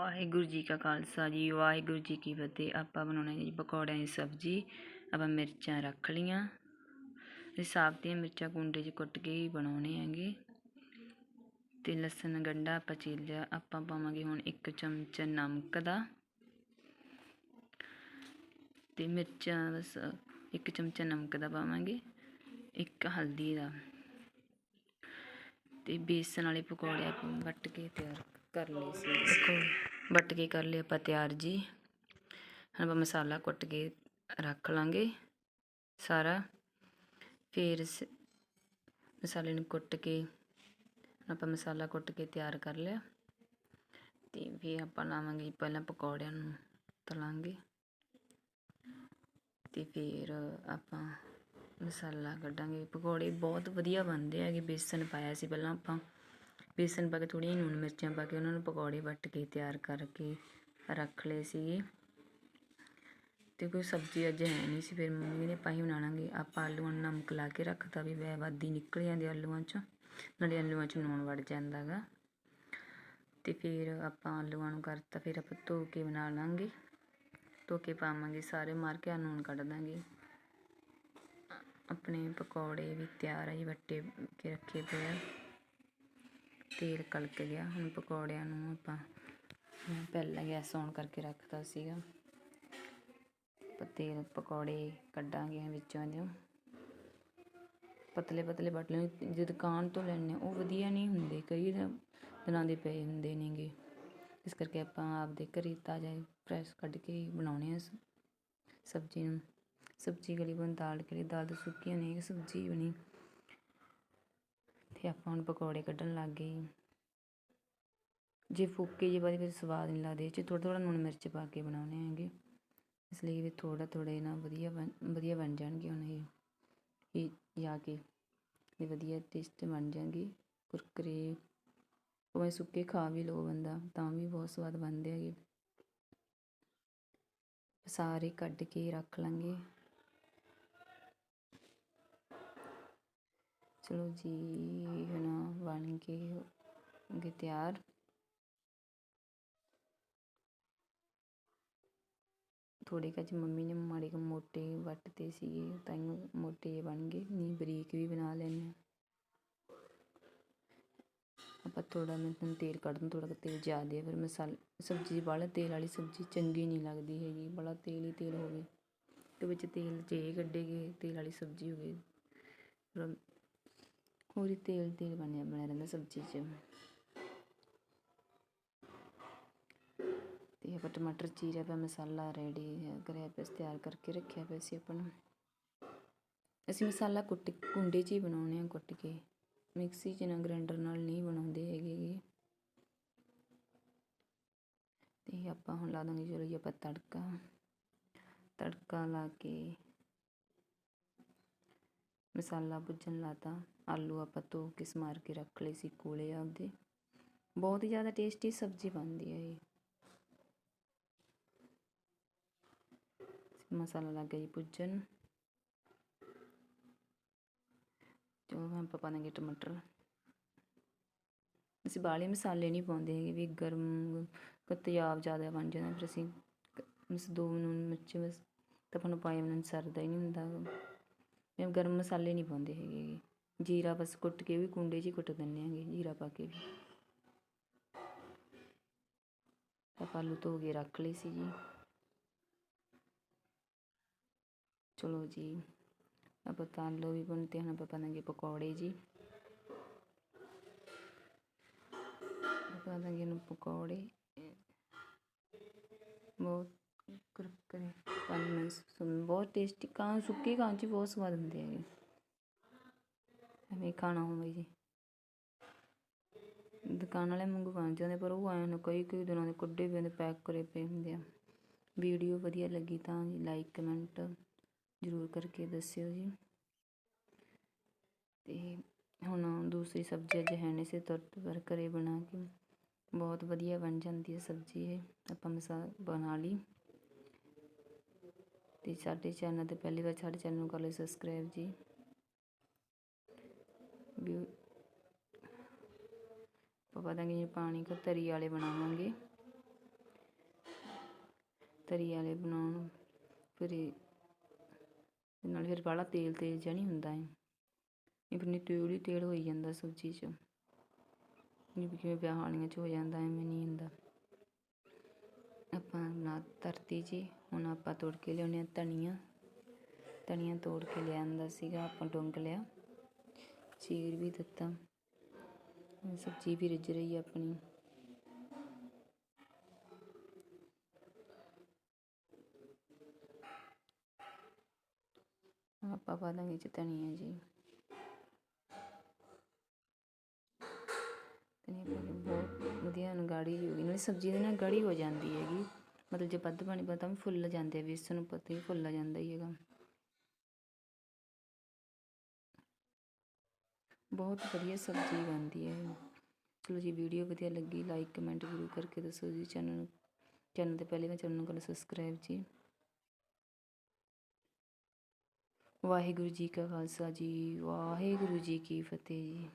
ਵਾਹਿਗੁਰੂ ਜੀ ਕਾ ਖਾਲਸਾ ਜੀ, ਵਾਹਿਗੁਰੂ ਜੀ ਕੀ ਫਤਿਹ। ਆਪਾਂ ਬਣਾਉਣਾ ਜੀ ਪਕੌੜਿਆਂ ਦੀ ਸਬਜ਼ੀ। ਆਪਾਂ ਮਿਰਚਾਂ ਰੱਖ ਲੀਆਂ ਇਹ ਸਾਬਤ ਮਿਰਚਾਂ ਕੁੰਡੇ 'ਚ ਕੁੱਟ ਕੇ ਹੀ ਬਣਾਉਣੇ ਹੈਗੇ। ਤੇ ਲਸਣ ਗੰਢਾ ਆਪਾਂ ਚੀਰ ਲਿਆ। ਆਪਾਂ ਪਾਵਾਂਗੇ ਹੁਣ ਇੱਕ ਚਮਚ ਨਮਕ ਦਾ। ਤੇ ਮਿਰਚਾਂ ਬਸ ਇੱਕ ਚਮਚਾ ਨਮਕ ਦਾ ਪਾਵਾਂਗੇ। ਇੱਕ ਹਲਦੀ ਦਾ। ਤੇ ਬੇਸਣ ਵਾਲੇ ਪਕੌੜੇ ਆਪਾਂ ਵੱਟ ਕੇ ਤਿਆਰ ਕਰ ਲਏ ਸੀ। ਪਕੌੜੇ ਵੱਟ ਕੇ ਕਰ ਲਏ ਆਪਾਂ ਤਿਆਰ ਜੀ। ਹੁਣ ਆਪਾਂ ਮਸਾਲਾ ਕੁੱਟ ਕੇ ਰੱਖ ਲਾਂਗੇ ਸਾਰਾ। ਫਿਰ ਸ- ਮਸਾਲੇ ਨੂੰ ਕੁੱਟ ਕੇ ਆਪਾਂ ਮਸਾਲਾ ਕੁੱਟ ਕੇ ਤਿਆਰ ਕਰ ਲਿਆ। ਤੇ ਫਿਰ ਆਪਾਂ ਲਾਵਾਂਗੇ ਪਹਿਲਾਂ ਪਕੌੜਿਆਂ ਨੂੰ ਤਲਾਂਗੇ। ਤੇ ਫਿਰ ਆਪਾਂ ਮਸਾਲਾ ਕੱਢਾਂਗੇ। ਪਕੌੜੇ ਬਹੁਤ ਵਧੀਆ ਬਣਦੇ ਹੈਗੇ, ਬੇਸਨ ਪਾਇਆ ਸੀ ਪਹਿਲਾਂ ਆਪਾਂ। ਬੇਸਨ ਪਾ ਕੇ ਥੋੜ੍ਹੀਆਂ ਲੂਣ ਮਿਰਚਾਂ ਪਾ ਕੇ ਉਹਨਾਂ ਨੂੰ ਪਕੌੜੇ ਵੱਟ ਕੇ ਤਿਆਰ ਕਰਕੇ ਰੱਖ ਲਏ ਸੀਗੇ। ਤੇ ਕੋਈ ਸਬਜ਼ੀ ਅੱਜ ਹੈ ਨਹੀਂ ਸੀ, ਫਿਰ ਮੰਮੀ ਨੇ ਪਾਈ ਬਣਾ ਲਾਂਗੇ। ਆਪਾਂ ਆਲੂਆਂ ਨੂੰ ਨਮਕ ਲਾ ਕੇ ਰੱਖਤਾ ਵੀ ਵੈ ਵਾਦੀ ਨਿਕਲ ਜਾਂਦੇ ਆਲੂਆਂ 'ਚੋਂ, ਨਾਲੇ ਆਲੂਆਂ 'ਚ ਨੂਣ ਵੜ ਜਾਂਦਾ ਗਾ। ਤੇ ਫਿਰ ਆਪਾਂ ਆਲੂਆਂ ਨੂੰ ਕਰਤਾ, ਫਿਰ ਆਪਾਂ ਧੋ ਕੇ ਬਣਾ ਲਾਂਗੇ। ਧੋ ਕੇ ਪਾਵਾਂਗੇ ਸਾਰੇ, ਮਾਰ ਕੇ ਆ ਨੂਣ ਕੱਢ ਦਾਂਗੇ। ਆਪਣੇ ਪਕੌੜੇ ਵੀ ਤਿਆਰ ਆ ਜੀ, ਵੱਟੇ ਕੇ ਰੱਖੇ ਪਏ ਆ। ਤੇਲ ਕਲਕ ਗਿਆ, ਹੁਣ ਪਕੌੜਿਆਂ ਨੂੰ ਆਪਾਂ ਮੈਂ ਪਹਿਲਾਂ ਗੈਸ ਔਨ ਕਰਕੇ ਰੱਖਤਾ ਸੀਗਾ। ਤੇਲ, ਪਕੌੜੇ ਕੱਢਾਂਗੇ ਵਿੱਚੋਂ ਜੋ। ਪਤਲੇ ਪਤਲੇ ਬਟ ਜੇ ਦੁਕਾਨ ਤੋਂ ਲੈਣੇ ਉਹ ਵਧੀਆ ਨਹੀਂ ਹੁੰਦੇ, ਕਈ ਦਿਨ- ਦਿਨਾਂ ਦੇ ਪਏ ਹੁੰਦੇ ਨੇਗੇ। ਇਸ ਕਰਕੇ ਆਪਾਂ ਆਪਦੇ ਘਰੇ ਤਾਜ਼ਾ ਫਰੈਸ਼ ਕੱਢ ਕੇ ਬਣਾਉਣੇ ਆ ਸਬਜ਼ੀ ਨੂੰ, ਸਬਜ਼ੀ ਗਲੀ ਬਣ ਦਾਲ ਕਰੀ ਦਾਲ ਤਾਂ ਸੁੱਕੀਆਂ ਨਹੀਂ ਸਬਜ਼ੀ ਬਣੀ। ਅਤੇ ਆਪਾਂ ਹੁਣ ਪਕੌੜੇ ਕੱਢਣ ਲੱਗ ਗਏ ਜੇ। ਫੂਕੇ ਜੇ ਬਾਅਦ ਵਿੱਚ ਸਵਾਦ ਨਹੀਂ ਲੱਗਦੇ, ਇਹ 'ਚ ਥੋੜ੍ਹਾ ਥੋੜ੍ਹਾ ਲੂਣ ਮਿਰਚ ਪਾ ਕੇ ਬਣਾਉਣੇ ਹੈਗੇ। ਇਸ ਲਈ ਵੀ ਥੋੜ੍ਹਾ ਥੋੜ੍ਹਾ ਨਾ ਵਧੀਆ ਬਣ ਵਧੀਆ ਬਣ ਜਾਣਗੇ ਹੁਣ ਇਹ। ਇਹ ਜਾ ਕੇ ਇਹ ਵਧੀਆ ਟੇਸਟ ਬਣ ਜਾਣਗੇ। ਕੁਰਕਰੇ ਭਾਵੇਂ ਸੁੱਕੇ ਖਾ ਵੀ ਲਓ ਬੰਦਾ, ਤਾਂ ਵੀ ਬਹੁਤ ਸਵਾਦ ਬਣਦੇ ਹੈਗੇ। ਸਾਰੇ ਕੱਢ ਕੇ ਰੱਖ ਲਾਂਗੇ। ਚਲੋ ਜੀ ਹੈ ਨਾ ਬਣ ਕੇ ਹੋ ਗਏ ਤਿਆਰ। ਥੋੜੇ ਕੁ ਮੰਮੀ ਨੇ ਮਾੜੇ ਕੁ ਮੋਟੇ ਵੱਟਦੇ ਸੀਗੇ, ਤਾਂ ਮੋਟੇ ਜਿਹੇ ਬਣ ਗਏ। ਨਹੀਂ, ਬਰੀਕ ਵੀ ਬਣਾ ਲੈਂਦੇ ਹਾਂ। ਆਪਾਂ ਥੋੜਾ ਮੈਂ ਤੁਹਾਨੂੰ ਤੇਲ ਕੱਢ ਦੂੰ ਥੋੜਾ ਤੇਲ ਜ਼ਿਆਦਾ ਫਿਰ ਮਸਾਲਾ, ਸਬਜ਼ੀ ਵਾਲਾ ਤੇਲ ਵਾਲੀ ਸਬਜ਼ੀ ਚੰਗੀ ਨਹੀਂ ਲੱਗਦੀ ਹੈਗੀ। ਬੜਾ ਤੇਲ ਹੀ ਤੇਲ ਹੋਵੇ। ਤੇ ਵਿੱਚ ਤੇਲ ਜੇ ਇਹ ਕੱਢੇਗੇ ਤੇਲ ਵਾਲੀ ਸਬਜ਼ੀ ਹੋਵੇ ਫਿਰ ਹੋਰ ਤੇਲ ਤੇਲ ਬਣਿਆ ਬਣਿਆ ਰਹਿੰਦਾ ਸਬਜ਼ੀ 'ਚ ਤੇ ਆਪਾਂ ਟਮਾਟਰ ਚੀਰਿਆ ਪਿਆ ਮਸਾਲਾ ਰੈਡੀ ਕਰਿਆ ਪਿਆ ਸੀ, ਤਿਆਰ ਕਰਕੇ ਰੱਖਿਆ ਪਿਆ ਸੀ ਆਪਾਂ ਨੂੰ ਅਸੀਂ ਮਸਾਲਾ ਕੁੱਟ ਕੁੰਡੇ 'ਚ ਹੀ ਬਣਾਉਣੇ ਆ ਕੁੱਟ ਕੇ ਮਿਕਸੀ 'ਚ ਨਾ ਗ੍ਰਾਈਂਡਰ ਨਾਲ ਨਹੀਂ ਬਣਾਉਂਦੇ ਹੈਗੇ ਗੇ। ਤੇ ਆਪਾਂ ਹੁਣ ਲਾ ਦਾਂਗੇ ਚਲੋ ਜੀ ਆਪਾਂ ਤੜਕਾ ਤੜਕਾ ਲਾ ਕੇ ਮਸਾਲਾ ਭੁੱਜਣ ਲਾਤਾ, ਆਲੂ ਆਪਾਂ ਧੋ ਕੇ ਸਮਾਰ ਕੇ ਰੱਖ ਲਏ ਸੀ ਕੋਲੇ ਆਪਦੇ। ਬਹੁਤ ਹੀ ਜ਼ਿਆਦਾ ਟੇਸਟੀ ਸਬਜ਼ੀ ਬਣਦੀ ਹੈ ਇਹ। ਮਸਾਲਾ ਲੱਗ ਗਿਆ ਜੀ ਭੁੱਜਣ ਚਲੋ ਹੁਣ ਆਪਾਂ ਪਾਵਾਂਗੇ ਟਮਾਟਰ। ਅਸੀਂ ਬਾਹਲੇ ਮਸਾਲੇ ਨਹੀਂ ਪਾਉਂਦੇ ਹੈਗੇ, ਵੀ ਗਰਮ ਕ ਜ਼ਿਆਦਾ ਬਣ ਜਾਂਦਾ, ਫਿਰ ਅਸੀਂ ਕ- ਬਸ ਦੋ ਨੂਨ ਮਿਰਚ ਬਸ, ਤਾਂ ਆਪਾਂ ਨੂੰ ਪਾਏ ਬਿਨਾਂ ਸਰਦਾ ਹੀ ਨਹੀਂ ਹੁੰਦਾ। ਮੈਂ ਗਰਮ ਮਸਾਲੇ ਨਹੀਂ ਪਾਉਂਦੇ ਹੈਗੇ ਜੀਰਾ ਬਸ ਕੁੱਟ ਕੇ ਵੀ ਕੁੰਡੇ 'ਚ ਹੀ ਕੁੱਟ ਦਿੰਦੇ ਆਂਗੇ ਜੀਰਾ ਪਾ ਕੇ ਵੀ। ਆਪਾਂ ਆਲੂ ਧੋ ਕੇ ਰੱਖ ਲਏ ਸੀ ਜੀ। ਚਲੋ ਜੀ, ਆਪਾਂ ਤਾਂ ਆਲੂ ਵੀ ਬਣਤੇ ਹਨ ਆਪਾਂ ਪਾਵਾਂਗੇ ਪਕੌੜੇ ਜੀ। ਪਾ ਦਾਂਗੇ ਇਹਨੂੰ ਪਕੌੜੇ। ਬਹੁਤ ਕੁਰਕਰੇ। ਪੰਜ ਬਹੁਤ ਟੇਸਟੀ ਕਾਂ, ਸੁੱਕੇ ਕਾਂ ਚ ਬਹੁਤ ਸਵਾਦ ਹੁੰਦੇ ਹੈਗੇ। ਐਵੇਂ ਖਾਣਾ ਹੋਵੇ ਜੀ। ਦੁਕਾਨ ਵਾਲੇ ਵਾਂਗੂ ਬਣ ਜਾਂਦੇ, ਪਰ ਉਹ ਐਂ ਨਾ ਕਈ ਕਈ ਦਿਨਾਂ ਦੇ ਕੱਢੇ ਪਏ ਪੈਕ ਕਰੇ ਪਏ ਹੁੰਦੇ ਆ। ਵੀਡੀਓ ਵਧੀਆ ਲੱਗੀ ਤਾਂ ਜੀ ਲਾਈਕ ਕਮੈਂਟ ਜ਼ਰੂਰ ਕਰਕੇ ਦੱਸਿਓ ਜੀ। ਤੇ ਹੁਣ ਦੂਸਰੀ ਸਬਜ਼ੀ ਅੱਜ ਹੈ ਨਹੀਂ ਸੀ, ਤੁਰਤ ਪਰ ਘਰੇ ਬਣਾ ਕੇ ਬਹੁਤ ਵਧੀਆ ਬਣ ਜਾਂਦੀ ਹੈ ਸਬਜ਼ੀ ਇਹ। ਆਪਾਂ ਮਸਾ, ਬਣਾ ਲਈ। ਤੇ ਸਾਡੇ ਚੈਨਲ ਤੇ ਪਹਿਲੀ ਵਾਰ ਸਾਡੇ ਚੈਨਲ ਨੂੰ ਕਰ ਲਓ ਸਬਸਕ੍ਰਾਈਬ ਜੀ। ਵੀ ਆਪਾਂ ਪਤਾ ਕਿ ਪਾਣੀ ਕੋ ਤਰੀ ਵਾਲੇ ਬਣਾਵਾਂਗੇ। ਤਰੀ ਵਾਲੇ ਬਣਾਉਣ ਫਿਰ ਇਹ ਨਾਲ ਫਿਰ ਬਾਹਲਾ ਤੇਲ ਤੇਲ ਜਿਹਾ ਨਹੀਂ ਹੁੰਦਾ ਹੈ ਇਹ ਫਿਰ ਨਹੀਂ ਤੇਲ ਹੀ ਤੇਲ ਹੋਈ ਜਾਂਦਾ ਸਬਜ਼ੀ 'ਚ। ਜਿਵੇਂ ਕਿਵੇਂ ਵਿਆਹ ਵਾਲੀਆਂ 'ਚ ਹੋ ਜਾਂਦਾ, ਐਵੇਂ ਨਹੀਂ ਹੁੰਦਾ। ਆਪਾਂ ਨਾ ਧਰਤੀ ਜੀ, ਹੁਣ ਆਪਾਂ ਤੋੜ ਕੇ ਲਿਆਉਂਦੇ ਹਾਂ ਧਨੀਆ। ਧਨੀਆ ਤੋੜ ਕੇ ਲਿਆਂਦਾ ਸੀਗਾ, ਆਪਾਂ ਡੁੰਗ ਲਿਆ। ਚੀਰ ਵੀ ਦਿੱਤਾ। ਸਬਜ਼ੀ ਵੀ ਰਿੱਝ ਰਹੀ ਆਪਣੀ। ਆਪਾਂ ਪਾ ਦਾਂਗੇ ਜੀ ਧਨੀਆ ਜੀ। ਧਨੀਆ ਬਹੁਤ ਵਧੀਆ, ਹੁਣ ਗਾੜੀ ਹੋ ਗਈ। ਨਾਲੇ ਸਬਜ਼ੀ ਦੇ ਨਾਲ ਗਾੜੀ ਹੋ ਜਾਂਦੀ ਹੈਗੀ। ਮਤਲਬ ਜੇ ਵੱਧ ਪਾਣੀ ਪਾ ਵੀ ਫੁੱਲ ਜਾਂਦੇ ਆ ਬੇਸਣ ਨੂੰ ਪਤਾ ਹੀ ਫੁੱਲ ਜਾਂਦਾ ਹੀ ਹੈਗਾ। ਬਹੁਤ ਵਧੀਆ ਸਬਜ਼ੀ ਬਣਦੀ ਹੈ ਚਲੋ ਜੀ, ਵੀਡੀਓ ਵਧੀਆ ਲੱਗੀ ਲਾਈਕ ਕਮੈਂਟ ਜ਼ਰੂਰ ਕਰਕੇ ਦੱਸੋ ਜੀ। ਚੈਨਲ ਚੈਨਲ ਤੇ ਪਹਿਲੇ ਵਾਰ ਚੈਨਲ ਨੂੰ ਕਰੋ ਸਬਸਕ੍ਰਾਈਬ ਜੀ। ਵਾਹਿਗੁਰੂ ਜੀ ਕਾ ਖਾਲਸਾ ਜੀ, ਵਾਹਿਗੁਰੂ ਜੀ ਕੀ ਫਤਿਹ ਜੀ।